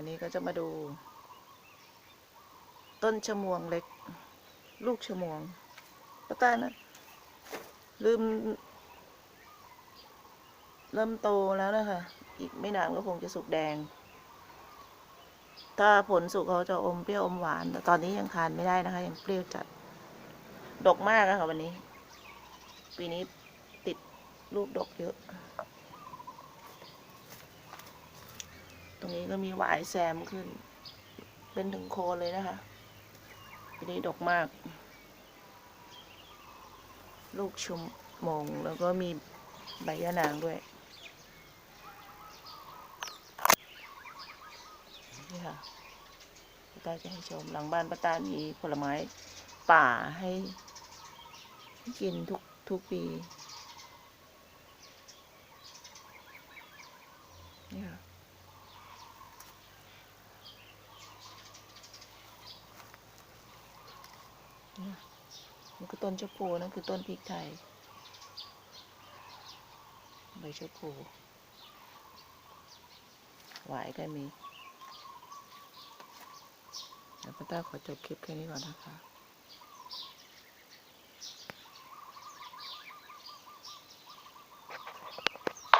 วันนี้ก็จะมาดู ต้นชะมวงเล็ก ลูกชะมวงป้าตานะลืม เริ่มโตแล้วนะคะ อีกไม่นานก็คงจะสุกแดง ถ้าผลสุกเขาจะอมเปรี้ยวอมหวาน แต่ตอนนี้ยังทานไม่ได้นะคะ ยังเปรี้ยวจัด ดกมากอะคะวันนี้ ปีนี้ติดลูกดกเยอะ ต รงนี้ก็มีหวายแซมขึ้น เป็นถึงโคนเลยนะคะปีนี้ดกมาก ลูกชุมมงแล้วก็มีใบยะนางด้วย นี่ค่ะป้าตาจะให้ชมหลังบ้านป้าตามีผลไม้ป่าให้กินทุกทุกปีนี่ค่ะ นี่คือต้นชะพูนั่นคือต้นพริกไทย ใบชะพูหวายก็มี เดี๋ยวป้าต้าขอจบคลิปแค่นี้ก่อนนะคะ